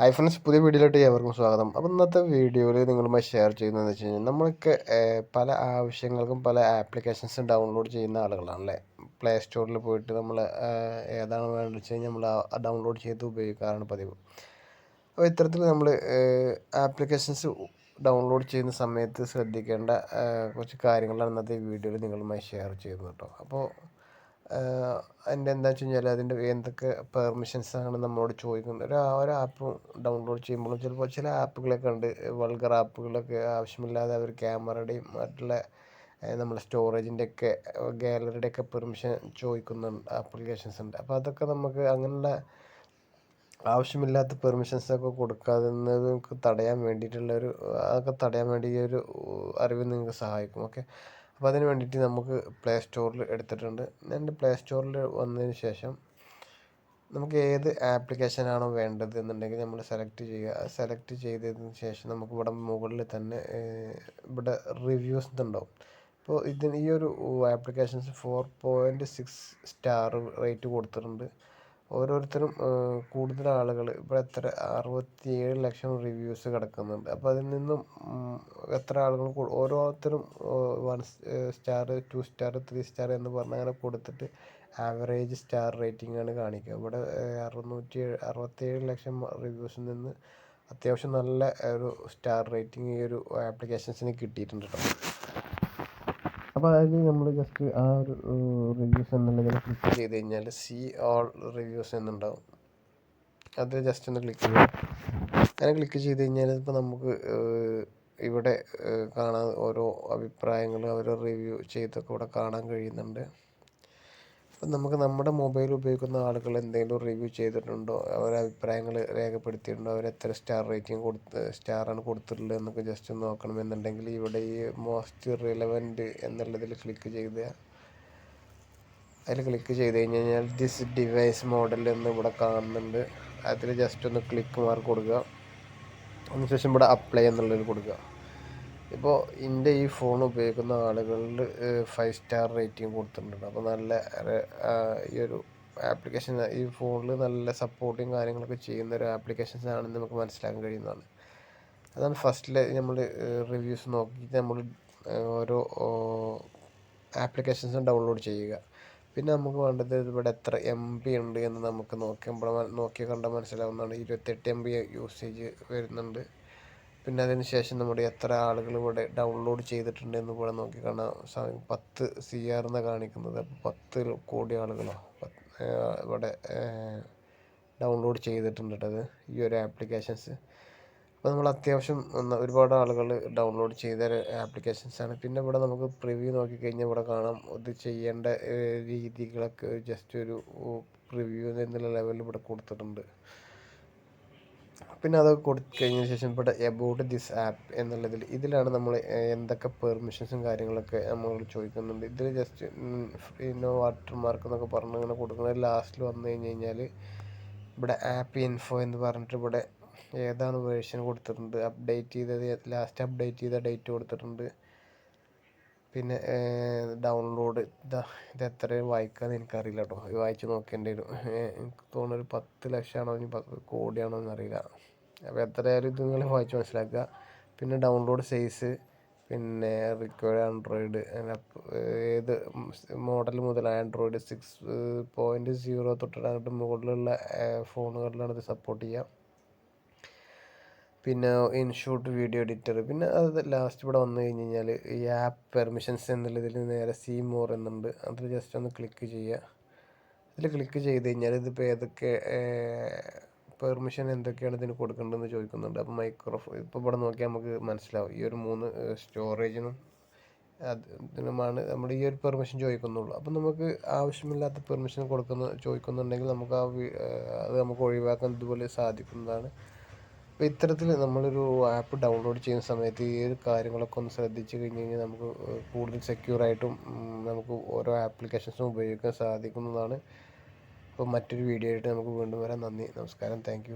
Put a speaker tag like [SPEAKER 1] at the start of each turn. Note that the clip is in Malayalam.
[SPEAKER 1] ഹായ് ഫ്രണ്ട്സ് പുതിയ വീഡിയോയിലോട്ട് ഏവർക്കും സ്വാഗതം. അപ്പോൾ ഇന്നത്തെ വീഡിയോയിൽ നിങ്ങളുമായി ഷെയർ ചെയ്യുന്നതെന്ന് വെച്ച് കഴിഞ്ഞാൽ നമ്മൾക്ക് പല ആവശ്യങ്ങൾക്കും പല ആപ്ലിക്കേഷൻസ് ഡൗൺലോഡ് ചെയ്യുന്ന ആളുകളാണല്ലേ പ്ലേ സ്റ്റോറിൽ പോയിട്ട് നമ്മൾ ഏതാണ് വേണ്ടത് വെച്ച് നമ്മൾ ഡൗൺലോഡ് ചെയ്ത് ഉപയോഗിക്കാറാണ് പതിവ്. അപ്പോൾ ഇത്തരത്തിൽ നമ്മൾ ആപ്ലിക്കേഷൻസ് ഡൗൺലോഡ് ചെയ്യുന്ന സമയത്ത് ശ്രദ്ധിക്കേണ്ട കുറച്ച് കാര്യങ്ങളാണ് ഇന്നത്തെ വീഡിയോയിൽ നിങ്ങളുമായി ഷെയർ ചെയ്യുന്നത് കേട്ടോ. അപ്പോൾ അതിന്റെ എന്താ വെച്ച് കഴിഞ്ഞാൽ അതിന്റെ എന്തൊക്കെ പെർമിഷൻസ് ആണ് നമ്മളോട് ചോദിക്കുന്നത്. ഒരു ഒരു ആപ്പ് ഡൗൺലോഡ് ചെയ്യുമ്പോഴും ചിലപ്പോൾ ചില ആപ്പുകളൊക്കെ ഉണ്ട്. വൾഗർ ആപ്പുകളൊക്കെ ആവശ്യമില്ലാതെ അവർ ക്യാമറയുടെയും മറ്റുള്ള നമ്മുടെ സ്റ്റോറേജിന്റെ ഒക്കെ ഗാലറിയുടെ ഒക്കെ പെർമിഷൻ ചോദിക്കുന്നുണ്ട് ആപ്ലിക്കേഷൻസ് ഉണ്ട്. അപ്പോൾ അതൊക്കെ നമുക്ക് അങ്ങനെയുള്ള ആവശ്യമില്ലാത്ത പെർമിഷൻസ് ഒക്കെ കൊടുക്കാതെ നിങ്ങൾക്ക് തടയാൻ വേണ്ടിയിട്ടുള്ള ഒരു അതൊക്കെ തടയാൻ വേണ്ടി ഈ ഒരു അറിവ് നിങ്ങൾക്ക് സഹായിക്കും. ഓക്കെ അപ്പോൾ അതിന് വേണ്ടിയിട്ട് നമുക്ക് പ്ലേ സ്റ്റോറിൽ എടുത്തിട്ടുണ്ട്. എന്റെ പ്ലേ സ്റ്റോറിൽ വന്നതിന് ശേഷം നമുക്ക് ഏത് ആപ്ലിക്കേഷനാണോ വേണ്ടത് എന്നുണ്ടെങ്കിൽ നമ്മൾ സെലക്ട് ചെയ്യുക. സെലക്ട് ചെയ്തതിന് ശേഷം നമുക്ക് ഇവിടെ മുകളിൽ തന്നെ ഇവിടെ റിവ്യൂസ് ഉണ്ടാവും അപ്പോൾ ഇതിന് ഈ ഒരു applications four point six star rate കൊടുത്തിട്ടുണ്ട്. ഓരോരുത്തരും കൂടുതൽ ആളുകൾ ഇപ്പോൾ എത്ര അറുപത്തിയേഴ് ലക്ഷം റിവ്യൂസ് കിടക്കുന്നുണ്ട്. അപ്പോൾ അതിൽ നിന്നും എത്ര ആളുകൾ ഓരോരുത്തരും one star two star three star എന്ന് പറഞ്ഞ് അങ്ങനെ കൊടുത്തിട്ട് ആവറേജ് സ്റ്റാർ റേറ്റിംഗ് ആണ് കാണിക്കുക. ഇവിടെ അറുന്നൂറ്റി അറുപത്തിയേഴ് ലക്ഷം റിവ്യൂസിൽ നിന്ന് അത്യാവശ്യം നല്ല ഒരു സ്റ്റാർ റേറ്റിംഗ് ഈ ഒരു ആപ്ലിക്കേഷൻസിന് കിട്ടിയിട്ടുണ്ട് കേട്ടോ അപ്പോൾ അതായത് നമ്മൾ ജസ്റ്റ് ആ ഒരു റിവ്യൂസ് എന്നുള്ളതിൽ ക്ലിക്ക് ചെയ്ത് കഴിഞ്ഞാൽ സി ഓൾ റിവ്യൂസ് എന്നുണ്ടാവും. അത് ജസ്റ്റ് ഒന്ന് ക്ലിക്ക് ചെയ്യുക അങ്ങനെ ക്ലിക്ക് ചെയ്ത് കഴിഞ്ഞാൽ ഇപ്പോൾ നമുക്ക് ഇവിടെ കാണാൻ ഓരോ അഭിപ്രായങ്ങൾ ഓരോ റിവ്യൂ ചെയ്തൊക്കെ ഇവിടെ കാണാൻ കഴിയുന്നുണ്ട്. അപ്പം നമുക്ക് നമ്മുടെ മൊബൈൽ ഉപയോഗിക്കുന്ന ആളുകൾ എന്തെങ്കിലും റിവ്യൂ ചെയ്തിട്ടുണ്ടോ? അവരുടെ അഭിപ്രായങ്ങൾ രേഖപ്പെടുത്തിയിട്ടുണ്ടോ? അവർ എത്ര സ്റ്റാർ റേറ്റിംഗ് കൊടുത്ത് സ്റ്റാറാണ് കൊടുത്തിട്ടുള്ളത് എന്നൊക്കെ ജസ്റ്റ് ഒന്ന് നോക്കണമെന്നുണ്ടെങ്കിൽ ഇവിടെ ഈ മോസ്റ്റ് റിലവന്റ് എന്നുള്ളതിൽ ക്ലിക്ക് ചെയ്ത്. അതിൽ ക്ലിക്ക് ചെയ്ത് കഴിഞ്ഞ് കഴിഞ്ഞാൽ ദിസ് ഡിവൈസ് മോഡൽ എന്ന് ഇവിടെ കാണുന്നുണ്ട്. അതിൽ ജസ്റ്റ് ഒന്ന് ക്ലിക്ക് മാർക്ക് കൊടുക്കുക. അതിനുശേഷം ഇവിടെ അപ്ലൈ എന്നുള്ളതിൽ കൊടുക്കുക. ഇപ്പോൾ എന്റെ ഈ ഫോൺ ഉപയോഗിക്കുന്ന ആളുകളിൽ ഫൈവ് സ്റ്റാർ റേറ്റിംഗ് കൊടുത്തിട്ടുണ്ട്. അപ്പോൾ നല്ല ഈ ഒരു ആപ്ലിക്കേഷൻ ഈ ഫോണിൽ നല്ല സപ്പോർട്ടിങ് കാര്യങ്ങളൊക്കെ ചെയ്യുന്ന ഒരു ആപ്ലിക്കേഷൻസ് ആണെന്ന് നമുക്ക് മനസ്സിലാക്കാൻ കഴിയുന്നതാണ്. അതാണ് ഫസ്റ്റിൽ നമ്മൾ റിവ്യൂസ് നോക്കിയിട്ട് നമ്മൾ ഓരോ ആപ്ലിക്കേഷൻസും ഡൗൺലോഡ് ചെയ്യുക. പിന്നെ നമുക്ക് വേണ്ടത് ഇവിടെ എത്ര എം ബി ഉണ്ട് എന്ന് നമുക്ക് നോക്കുമ്പോൾ നോക്കി കണ്ടാൽ മനസ്സിലാവുന്നതാണ്. ഇരുപത്തെട്ട് എം ബി യൂസേജ് വരുന്നുണ്ട്. പിന്നെ അതിന് ശേഷം നമ്മുടെ എത്ര ആളുകൾ ഇവിടെ ഡൗൺലോഡ് ചെയ്തിട്ടുണ്ട് എന്ന് കൂടെ നോക്കി കാണാം. പത്ത് സി ആർ എന്നാണ് കാണിക്കുന്നത്. പത്ത് കോടി ആളുകളോ ഇവിടെ ഡൗൺലോഡ് ചെയ്തിട്ടുണ്ട് അത് ഈ ഒരു ആപ്ലിക്കേഷൻസ് അപ്പോൾ നമ്മൾ അത്യാവശ്യം ഒരുപാട് ആളുകൾ ഡൗൺലോഡ് ചെയ്ത ആപ്ലിക്കേഷൻസാണ് പിന്നെ ഇവിടെ നമുക്ക് പ്രിവ്യൂ നോക്കിക്കഴിഞ്ഞാൽ ഇവിടെ കാണാം. ഇത് ചെയ്യേണ്ട രീതികളൊക്കെ ജസ്റ്റ് ഒരു പ്രിവ്യൂ എന്നുള്ള ലെവലിൽ ഇവിടെ കൊടുത്തിട്ടുണ്ട്. പിന്നെ അത് കൊടുത്തുകഴിഞ്ഞ ശേഷം ഇവിടെ എബൌട്ട് ദിസ് ആപ്പ് എന്നുള്ളതിൽ ഇതിലാണ് നമ്മൾ എന്തൊക്കെ പെർമിഷൻസും കാര്യങ്ങളൊക്കെ നമ്മൾ ചോദിക്കുന്നുണ്ട്. ഇതിൽ ജസ്റ്റ് നോ വാട്ടർ മാർക്ക് എന്നൊക്കെ പറഞ്ഞ് ഇങ്ങനെ കൊടുക്കുന്നത്. ലാസ്റ്റിൽ വന്നു കഴിഞ്ഞ് കഴിഞ്ഞാൽ ഇവിടെ ആപ്പ് ഇൻഫോ എന്ന് പറഞ്ഞിട്ട് ഇവിടെ ഏതാണ് വേർഷൻ കൊടുത്തിട്ടുണ്ട് അപ്ഡേറ്റ് ചെയ്തത് ലാസ്റ്റ് അപ്ഡേറ്റ് ചെയ്ത ഡേറ്റ് കൊടുത്തിട്ടുണ്ട്. പിന്നെ ഡൗൺലോഡ് ഇതാ ഇത് എത്ര വായിക്കാന്ന് എനിക്കറിയില്ല കേട്ടോ വായിച്ച് നോക്കേണ്ടി വരും. എനിക്ക് തോന്നുന്നു ഒരു പത്ത് ലക്ഷമാണോ ഇനി പത്ത് കോടിയാണോ എന്നറിയില്ല. അപ്പോൾ എത്രയായാലും ഇത് നിങ്ങൾ വായിച്ച് മനസ്സിലാക്കുക. പിന്നെ ഡൗൺലോഡ് സൈസ് പിന്നെ റിക്വയർഡ് ആൻഡ്രോയിഡ് ഏത് മോഡൽ മുതൽ ആൻഡ്രോയിഡ് സിക്സ് പോയിന്റ് സീറോ തൊട്ടിട്ട് മുകളിലുള്ള ഫോണുകളിലാണ് ഇത് സപ്പോർട്ട് ചെയ്യുക. പിന്നെ ഇൻഷൂട്ട് വീഡിയോ എഡിറ്റർ പിന്നെ അത് ലാസ്റ്റ് ഇവിടെ വന്നു കഴിഞ്ഞ് കഴിഞ്ഞാൽ ഈ ആപ്പ് പെർമിഷൻസ് എന്നുള്ളതിൽ നേരെ സി മോർ എന്നുണ്ട്. അതിൽ ജസ്റ്റ് ഒന്ന് ക്ലിക്ക് ചെയ്യുക. അതിൽ ക്ലിക്ക് ചെയ്ത് കഴിഞ്ഞാൽ ഇതിപ്പോൾ ഏതൊക്കെ പെർമിഷൻ എന്തൊക്കെയാണ് ഇതിന് കൊടുക്കേണ്ടതെന്ന് ചോദിക്കുന്നുണ്ട്. അപ്പോൾ മൈക്രോഫോൺ ഇപ്പോൾ ഇവിടെ നോക്കിയാൽ നമുക്ക് മനസ്സിലാവും. ഈ ഒരു മൂന്ന് സ്റ്റോറേജിനും അതിനുമാണ് നമ്മൾ ഈ ഒരു പെർമിഷൻ ചോദിക്കുന്നുള്ളൂ. അപ്പം നമുക്ക് ആവശ്യമില്ലാത്ത പെർമിഷൻ കൊടുക്കുന്ന ചോദിക്കുന്നുണ്ടെങ്കിൽ നമുക്ക് ആ അത് നമുക്ക് ഒഴിവാക്കാൻ ഇതുപോലെ സാധിക്കുന്നതാണ്. അപ്പോൾ ഇത്തരത്തിൽ നമ്മളൊരു ആപ്പ് ഡൗൺലോഡ് ചെയ്യുന്ന സമയത്ത് ഈ ഒരു കാര്യങ്ങളൊക്കെ ഒന്ന് ശ്രദ്ധിച്ചു കഴിഞ്ഞ് കഴിഞ്ഞാൽ നമുക്ക് കൂടുതൽ സെക്യൂറായിട്ടും നമുക്ക് ഓരോ ആപ്ലിക്കേഷൻസും ഉപയോഗിക്കാൻ സാധിക്കുന്നതാണ്. അപ്പോൾ മറ്റൊരു വീഡിയോ ആയിട്ട് നമുക്ക് വീണ്ടും വരാം. നന്ദി. നമസ്കാരം. താങ്ക്